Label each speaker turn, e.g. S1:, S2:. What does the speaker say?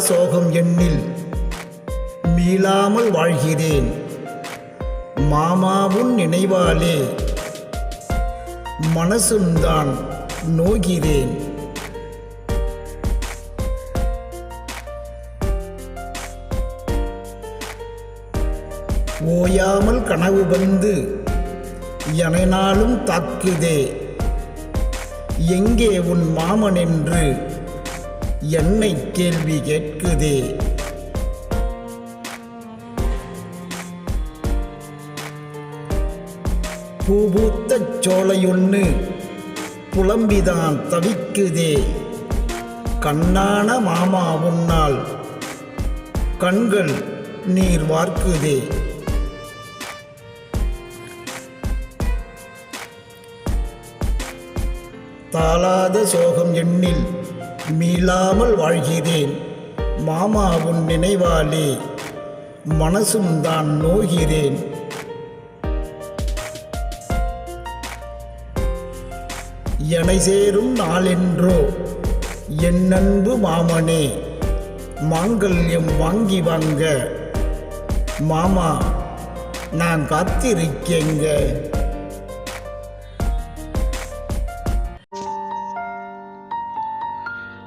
S1: சோகம் எண்ணில் மீளாமல் வாழ்கிறேன். மாமாவும் நினைவாலே மனசுந்தான் நோகிறேன் ஓயாமல் கனவு வந்து எனை நாளும் தாக்குதே. எங்கே உன் மாமன் என்று என்னை கேள்வி கேட்குதே? பூபூத்த சோலையொன்னு புலம்பிதான் தவிக்குதே. கண்ணான மாமா உன்னால் கண்கள் நீர் வார்க்குதே. தாளாத சோகம் எண்ணில் மீளாமல் வாழ்கிறேன். மாமா உன் நினைவாலே மனசும் தான் நோகிறேன். என சேரும் நாளென்றோ என் அன்பு மாமனே மாங்கல்யம் வாங்கி வாங்க. மாமா நான் காத்திருக்கேங்க.